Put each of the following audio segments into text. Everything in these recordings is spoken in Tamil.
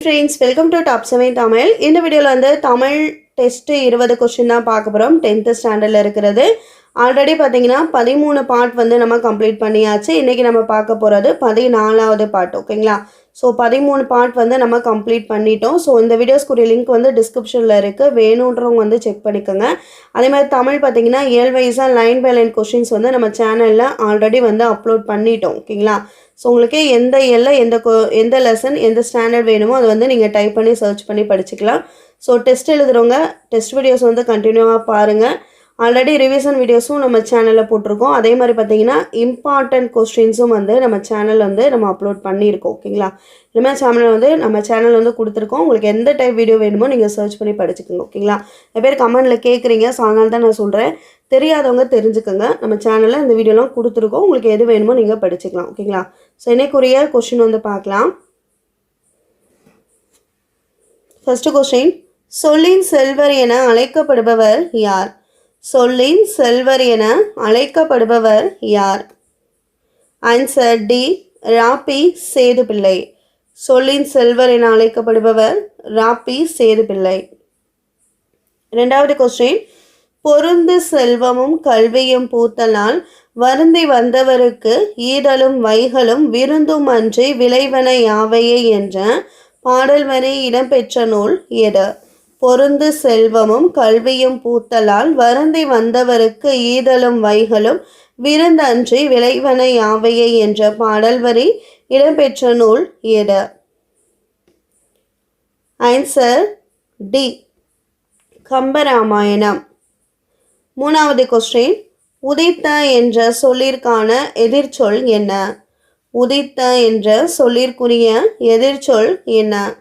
Friends welcome to top seven Tamil இந்த வீடியோவில் வந்து தமிழ் டெஸ்ட்டு இருபது கொஸ்டின் தான் பார்க்க போகிறோம் டென்த்து ஸ்டாண்டர்டில் இருக்கிறது. ஆல்ரெடி பார்த்தீங்கன்னா பதிமூணு பார்ட் வந்து நம்ம கம்ப்ளீட் பண்ணியாச்சு. இன்றைக்கி நம்ம பார்க்க போகிறது பதினாலாவது பார்ட் ஓகேங்களா? ஸோ பதிமூணு பார்ட் வந்து நம்ம கம்ப்ளீட் பண்ணிட்டோம். ஸோ இந்த வீடியோஸ்க்குரிய லிங்க் வந்து டிஸ்கிரிப்ஷனில் இருக்குது வேணுன்றவங்க வந்து செக் பண்ணிக்கோங்க. அதே மாதிரி தமிழ் பார்த்தீங்கன்னா ஏழு வைஸாக லைன் பை லைன் கொஷின்ஸ் வந்து நம்ம சேனலில் ஆல்ரெடி வந்து அப்லோட் பண்ணிட்டோம் ஓகேங்களா? ஸோ உங்களுக்கு எந்த எல்ல எந்த கொ எந்த லெசன் எந்த ஸ்டாண்டர்ட் வேணுமோ அதை வந்து நீங்கள் டைப் பண்ணி சர்ச் பண்ணி படிச்சுக்கலாம். ஸோ டெஸ்ட் எழுதுகிறவங்க டெஸ்ட் வீடியோஸ் வந்து கண்டினியூவாக பாருங்கள் ஆல்ரெடி ரிவிஷன் வீடியோஸும் நம்ம சேனலில் போட்டிருக்கோம். அதே மாதிரி பார்த்தீங்கன்னா இம்பார்ட்டன்ட் கொஸ்டின்ஸும் வந்து நம்ம சேனல் வந்து நம்ம அப்லோட் பண்ணியிருக்கோம். ஓகேங்களா இனிமேல் சேனல் வந்து நம்ம சேனல் வந்து கொடுத்துருக்கோம். உங்களுக்கு எந்த டைப் வீடியோ வேணுமோ நீங்கள் சர்ச் பண்ணி படிச்சுக்கோங்க. ஓகேங்களா நிறைய பேர் கமெண்டில் கேட்குறீங்க. ஸோ அதனால தான் நான் சொல்கிறேன் தெரியாதவங்க தெரிஞ்சுக்கோங்க. நம்ம சேனலில் இந்த வீடியோலாம் கொடுத்துருக்கோம். உங்களுக்கு எது வேணுமோ நீங்கள் படிச்சுக்கலாம். ஓகேங்களா ஸோ என்னைக்குரிய கொஷின் வந்து பார்க்கலாம். ஃபஸ்ட்டு கொஸ்டின் சொல்லின் செல்வர் என அழைக்கப்படுபவர் யார்? சொல்லின் செல்வர் என அழைக்கப்படுபவர் யார்? ஆன்சர் டி ராப்பி சேதுபிள்ளை. சொல்லின் செல்வர் என அழைக்கப்படுபவர் ராப்பி சேதுபிள்ளை. ரெண்டாவது கொஸ்டின் பொருந்து செல்வமும் கல்வியும் பூத்தலால் வருந்தி வந்தவருக்கு ஈதலும் வைகளும் விருந்தும் அன்றி விளைவன யாவையே என்ற பாடல் வரி இடம்பெற்ற நூல் எது? பொருந்து செல்வமும் கல்வியும் பூத்தலால் வருந்தி வந்தவருக்கு ஈதலும் வைகளும் விருந்தன்றி விளைவன யாவையே என்ற பாடல் வரி இடம்பெற்ற நூல் எது ஆன்சர் டி. கம்பராமாயணம். மூணாவது கொஸ்டின் உதித்த என்ற சொல்லிற்கான எதிர்ச்சொல் என்ன? உதித்த என்ற சொல்லிற்குரிய எதிர்ச்சொல் என்ன?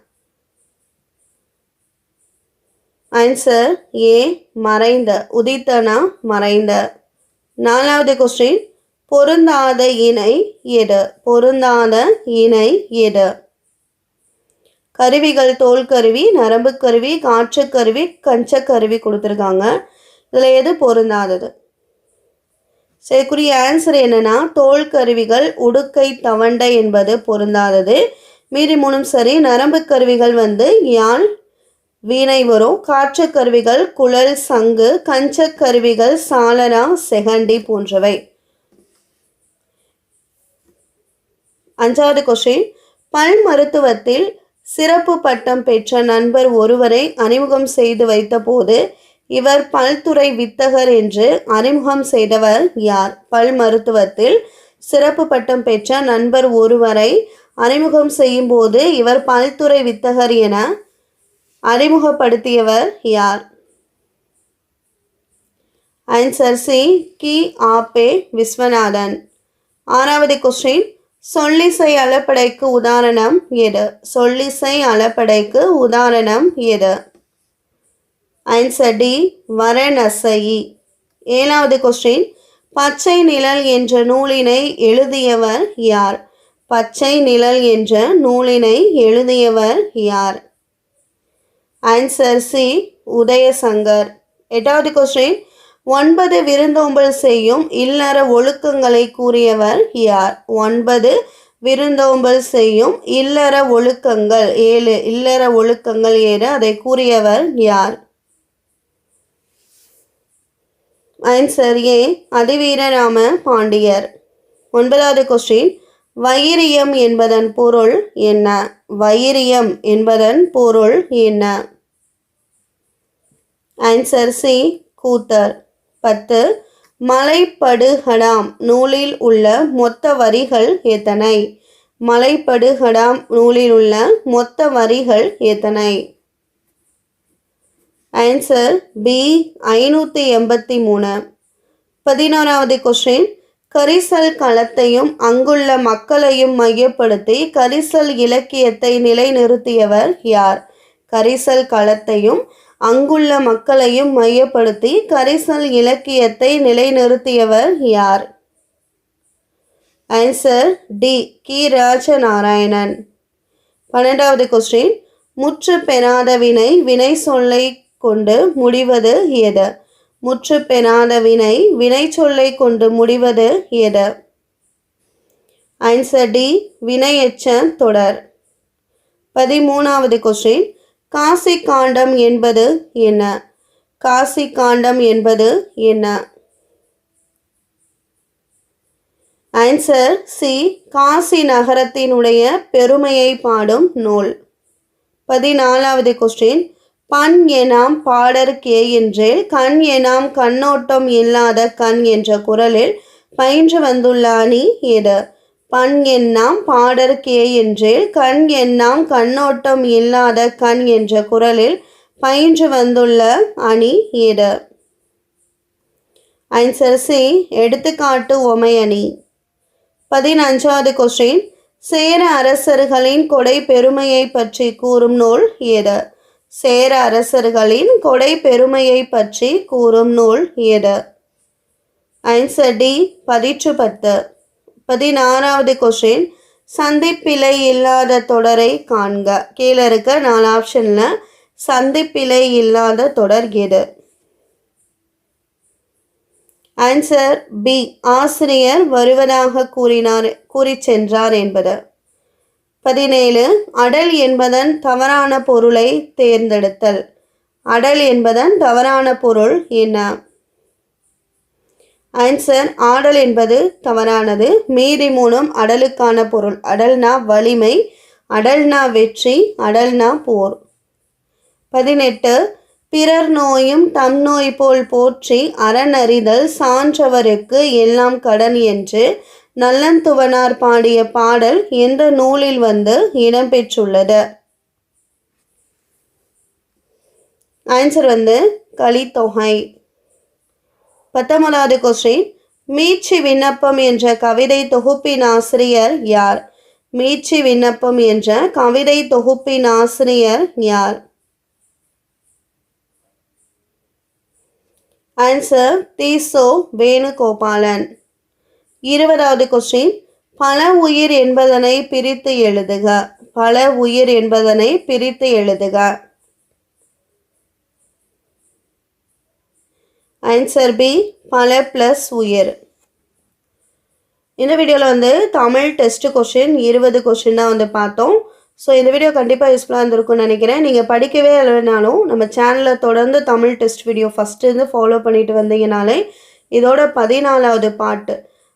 ஆன்சர் ஏ மறைந்த உதித்தனா மறைந்த. நாலாவது கொஸ்டின் பொருந்தாத இணை எடு பொருந்தாத இணை எடு. கருவிகள் தோல் கருவி நரம்பு கருவி காற்று கருவி கஞ்ச கருவி கொடுத்துருக்காங்க. இதில் எது பொருந்தாதது? சரிக்குரிய ஆன்சர் என்னென்னா தோல் கருவிகள் உடுக்கை தவண்டை என்பது பொருந்தாதது. மீதி மூணும் சரி நரம்பு கருவிகள் வந்து யாழ் வீணை வரும். காற்று கருவிகள் குழல் சங்கு கஞ்சக்கருவிகள் கருவிகள் சாலரா செகண்டி போன்றவை. அஞ்சாவது கொஷின் பல் மருத்துவத்தில் சிறப்பு பட்டம் பெற்ற நண்பர் ஒருவரை அறிமுகம் செய்து வைத்தபோது இவர் பல்துறை வித்தகர் என்று அறிமுகம் செய்தவர் யார்? பல் மருத்துவத்தில் சிறப்பு பட்டம் பெற்ற நண்பர் ஒருவரை அறிமுகம் செய்யும் போது இவர் பல்துறை வித்தகர் என அறிமுகப்படுத்தியவர் யார்? ஆன்சர் சி கி. ஆபே விஸ்வநாதன். ஆறாவது கொஸ்டின் சொல்லிசை அளப்படைக்கு உதாரணம் எது? சொல்லிசை அளப்படைக்கு உதாரணம் எது? ஆன்சர் டி வரணசை ஏழாவது கொஸ்டின் பச்சை நிழல் என்ற நூலினை எழுதியவர் யார்? பச்சை நிழல் என்ற நூலினை எழுதியவர் யார்? Answer C Udayasankar. எட்டாவது கொஸ்டின் ஒன்பது விருந்தோம்பல் செய்யும் இல்லற ஒழுக்கங்களை கூறியவர் யார்? ஒன்பது விருந்தோம்பல் செய்யும் இல்லற ஒழுக்கங்கள். ஏழு இல்லற ஒழுக்கங்கள் ஏழு அதை கூறியவர் யார்? ஆன்சர் ஏ அதிவீரராம பாண்டியர். ஒன்பதாவது கொஸ்டின் வைரியம் என்பதன் பொருள் என்ன? வைரியம் என்பதன் பொருள் என்ன? ஆன்சர் சி கூத்தர் பத்து மலைப்படுகடாம் நூலில் உள்ள மொத்த வரிகள் எத்தனை மலைப்படுகடாம் நூலில் உள்ள மொத்த வரிகள் எத்தனை ஆன்சர் பி ஐநூற்றி எண்பத்தி மூணு. பதினோராவது கொஸ்டின் கரிசல் களத்தையும் அங்குள்ள மக்களையும் மையப்படுத்தி கரிசல் இலக்கியத்தை நிலைநிறுத்தியவர் யார்? கரிசல் களத்தையும் அங்குள்ள மக்களையும் மையப்படுத்தி கரிசல் இலக்கியத்தை நிலைநிறுத்தியவர் யார்? ஆன்சர் டி கி. ராஜநாராயணன். பன்னெண்டாவது கொஸ்டின் முற்று பெறாத வினை வினை சொல்லை கொண்டு முடிவது எது? முற்று பெறாத வினை வினை சொல்லை கொண்டு முடிவது எது? ஆன்சர் டி வினையெச்ச தொடர். பதிமூணாவது கொஸ்டின் காசி காண்டம் என்பது என்ன? காசி காண்டம் என்பது என்ன? ஆன்சர் சி காசி நகரத்தினுடைய பெருமையை பாடும் நூல். பதினாலாவது கொஸ்டின் பண் எனாம் பாடர் கே என்றேல் கண் எனாம் கண்ணோட்டம் இல்லாத கண் என்ற குரலில் பயின்று வந்துள்ள அணி எது? பண் எண்ணாம் பாடர் கே என்றேல் கண் எண்ணாம் கண்ணோட்டம் இல்லாத கண் என்ற குரலில் பயின்று வந்துள்ள அணி எது ஆன்சர் சி எடுத்துக்காட்டு ஒமை அணி. பதினஞ்சாவது கொஸ்டின் சேர அரசர்களின் கொடை பெருமையை பற்றி கூறும் நூல் எது சேர அரசர்களின் கொடை பெருமையை பற்றி கூறும் நூல் எது ஆன்சர் டி பதிற்று பத்து பதினாறாவது கொஷின் சந்திப்பிழை இல்லாத தொடரை காண்க. கீழே இருக்க நாலு ஆப்ஷனில் சந்திப்பிழை இல்லாத தொடர் எது? ஆன்சர் பி ஆசிரியர் வருவதாக கூறினார் கூறி சென்றார் என்பது. பதினேழு. அடல் என்பதன் தவறான பொருளை தேர்ந்தெடுத்தல். அடல் என்பதன் தவறான பொருள் என்ன? ஆன்சர் ஆடல் என்பது தவறானது. மீதி மூணும் அடலுக்கான பொருள். அடல்னா வலிமை அடல்னா வெற்றி அடல்னா போர். பதினெட்டு பிறர் நோயும் தம் நோய் போல் போற்றி அறநறிதல் சான்றவருக்கு எல்லாம் கடன் என்று நல்லந்துவனார் பாடிய பாடல் எந்த நூலில் வந்து இடம்பெற்றுள்ளது. ஆன்சர் வந்து கலித்தொகை. பத்தொன்பதாவது கொஸ்டின் மீட்சி விண்ணப்பம் என்ற கவிதை தொகுப்பின் ஆசிரியர் யார்? மீட்சி விண்ணப்பம் என்ற கவிதை தொகுப்பின் ஆசிரியர் யார்? ஆன்சர் தீசோ வேணுகோபாலன். இருபதாவது கொஸ்டின் பல உயிர் என்பதனை பிரித்து எழுதுக. பல உயிர் என்பதனை பிரித்து எழுதுக. ஆன்சர் பி பல ப்ளஸ் உயர். இந்த வீடியோவில் வந்து தமிழ் டெஸ்ட்டு கொஷின் இருபது கொஷின் தான் வந்து பார்த்தோம். ஸோ இந்த வீடியோ கண்டிப்பாக யூஸ்ஃபுல்லாக இருந்திருக்கும்னு நினைக்கிறேன். நீங்கள் படிக்கவே இல்லைனாலும் நம்ம சேனலை தொடர்ந்து Tamil test video first follow பண்ணிட்டு வந்தீங்கனாலே இதோட பதினாலாவது பாட்டு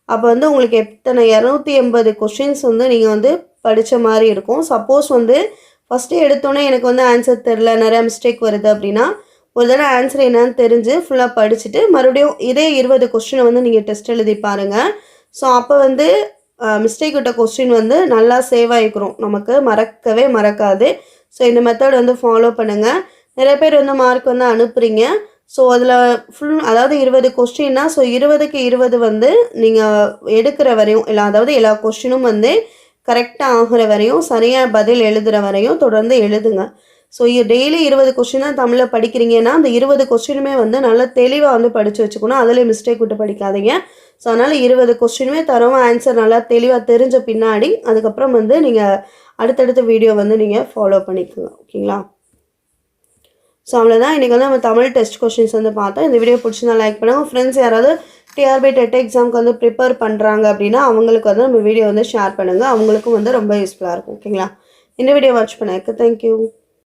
அப்போ வந்து உங்களுக்கு எத்தனை? இரநூத்தி எண்பது கொஷின்ஸ் வந்து நீங்கள் வந்து படித்த மாதிரி இருக்கும். சப்போஸ் வந்து ஃபஸ்ட்டு எடுத்தோன்னே எனக்கு வந்து ஆன்சர் தெரில நிறையா மிஸ்டேக் வருது அப்படின்னா ஒரு தடவை ஆன்சர் என்னன்னு தெரிஞ்சு ஃபுல்லாக படிச்சுட்டு மறுபடியும் இதே இருபது கொஸ்டினை வந்து நீங்கள் டெஸ்ட் எழுதி பாருங்கள் ஸோ அப்போ வந்து மிஸ்டேக் விட்ட கொஸ்டின் வந்து நல்லா சேவ் ஆகிக்கிறோம் நமக்கு மறக்கவே மறக்காது. ஸோ இந்த மெத்தட் வந்து ஃபாலோ பண்ணுங்கள் நிறைய பேர் வந்து மார்க் வந்து அனுப்புகிறீங்க ஸோ அதில் ஃபுல் அதாவது இருபது கொஸ்டின்னா ஸோ இருபதுக்கு இருபது வந்து நீங்கள் எடுக்கிற வரையும் இல்லை அதாவது எல்லா கொஸ்டினும் வந்து கரெக்டாக ஆகிற வரையும் சரியாக பதில் எழுதுகிற வரையும் தொடர்ந்து எழுதுங்க. ஸோ டெய்லி இருபது கொஸ்டின் தான் தமிழில் படிக்கிறீங்கன்னா அந்த இருபது கொஸ்டினுமே வந்து நல்லா தெளிவாக வந்து படித்து வச்சுக்கணும். அதில் மிஸ்டேக் விட்டு படிக்காதீங்க. ஸோ அதனால் இருபது கொஸ்டினுமே தரவும் ஆன்சர் நல்லா தெளிவாக தெரிஞ்ச பின்னாடி அதுக்கப்புறம் வந்து நீங்கள் அடுத்தடுத்த வீடியோ வந்து நீங்கள் ஃபாலோ பண்ணிக்கோங்க ஓகேங்களா? ஸோ அவ்வளோதான் இன்றைக்கி வந்து நம்ம தமிழ் டெஸ்ட் கொஷின்ஸ் வந்து பார்த்தோம். இந்த வீடியோ பிடிச்சிருந்தா லைக் பண்ணுங்கள் ஃப்ரெண்ட்ஸ் யாராவது டிஆர்பி டெட் எக்ஸாமுக்கு வந்து ப்ரிப்பேர் பண்ணுறாங்க அப்படின்னா அவங்களுக்கு வந்து நம்ம வீடியோ வந்து ஷேர் பண்ணுங்கள் அவங்களுக்கும் வந்து ரொம்ப யூஸ்ஃபுல்லாக இருக்கும். ஓகேங்களா? இந்த வீடியோ வாட்ச் பண்ணதுக்கு தேங்க்யூ